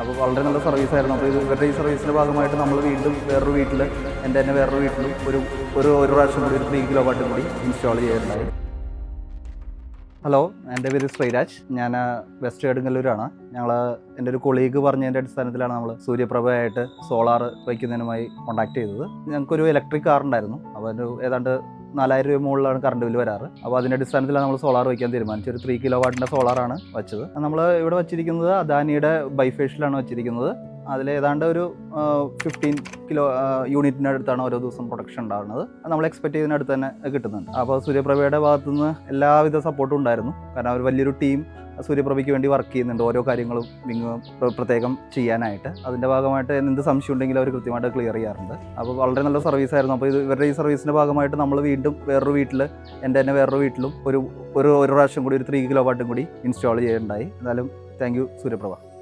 അപ്പോൾ വളരെ നല്ല സർവീസ് ആയിരുന്നു. അപ്പോൾ ഇവരുടെ ഈ സർവീസിന്റെ ഭാഗമായിട്ട് നമ്മൾ വീണ്ടും വേറൊരു വീട്ടിൽ എന്റെ തന്നെ വേറൊരു വീട്ടിലും ഒരു ഒരു ഒരു പ്രാവശ്യം കൂടി ഒരു ത്രീ കിലോ വാട്ടും കൂടി ഇൻസ്റ്റാൾ ചെയ്യാറുണ്ടായി. ഹലോ എന്റെ പേര് ശ്രീരാജ്. ഞാൻ വെസ്റ്റ് ഏടുങ്ങല്ലൂരാണ് ഞങ്ങൾ എന്റെ ഒരു കൊളീഗ് പറഞ്ഞതിന്റെ അടിസ്ഥാനത്തിലാണ് നമ്മൾ സൂര്യപ്രഭയായിട്ട് സോളാർ വയ്ക്കുന്നതിനുമായി കോൺടാക്ട് ചെയ്തത്. ഞങ്ങൾക്കൊരു ഇലക്ട്രിക് കാർ ഉണ്ടായിരുന്നു. അപ്പോൾ ഒരു ഏതാണ്ട് നാലായിരം രൂപ മുകളിലാണ് കറണ്ട് ബില്ല് വരാറ്. അപ്പോൾ അതിന്റെ അടിസ്ഥാനത്തിലാണ് നമ്മൾ സോളാർ വയ്ക്കാൻ തീരുമാനിച്ചത്. ഒരു ത്രീ കിലോ വാട്ടിന്റെ സോളാറാണ് വെച്ചത്. നമ്മൾ ഇവിടെ വെച്ചിരിക്കുന്നത് അദാനിയുടെ ബൈഫേഷ്യലാണ് വെച്ചിരിക്കുന്നത്. അതിൽ ഏതാണ്ട് ഒരു ഫിഫ്റ്റീൻ കിലോ യൂണിറ്റിന്റെ അടുത്താണ് ഓരോ ദിവസം പ്രൊഡക്ഷൻ ഉണ്ടാകുന്നത്. നമ്മൾ എക്സ്പെക്ട് ചെയ്യുന്ന അടുത്ത് തന്നെ കിട്ടുന്നുണ്ട്. അപ്പോൾ സൂര്യപ്രഭയുടെ ഭാഗത്തുനിന്ന് എല്ലാവിധ സപ്പോർട്ടും ഉണ്ടായിരുന്നു. കാരണം അവർ വലിയൊരു ടീം സൂര്യപ്രഭയ്ക്ക് വേണ്ടി വർക്ക് ചെയ്യുന്നുണ്ട്. ഓരോ കാര്യങ്ങളും വിങ് പ്രത്യേകം ചെയ്യാനായിട്ട്. അതിന്റെ ഭാഗമായിട്ട് എന്ത് സംശയം ഉണ്ടെങ്കിലും അവർ കൃത്യമായിട്ട് ക്ലിയർ ചെയ്യാറുണ്ട്. അപ്പോൾ വളരെ നല്ല സർവീസ് ആയിരുന്നു. അപ്പോൾ ഇത് ഇവരുടെ ഈ സർവീസിന്റെ ഭാഗമായിട്ട് നമ്മൾ വീണ്ടും വേറൊരു വീട്ടിൽ എന്റെ തന്നെ വേറൊരു വീട്ടിലും ഒരു ഒരു ഒരു പ്രാവശ്യം കൂടി ഒരു ത്രീ കിലോ വാട്ടും കൂടി ഇൻസ്റ്റാൾ ചെയ്യുന്നുണ്ടായി എന്നാലും താങ്ക് യു സൂര്യപ്രഭ.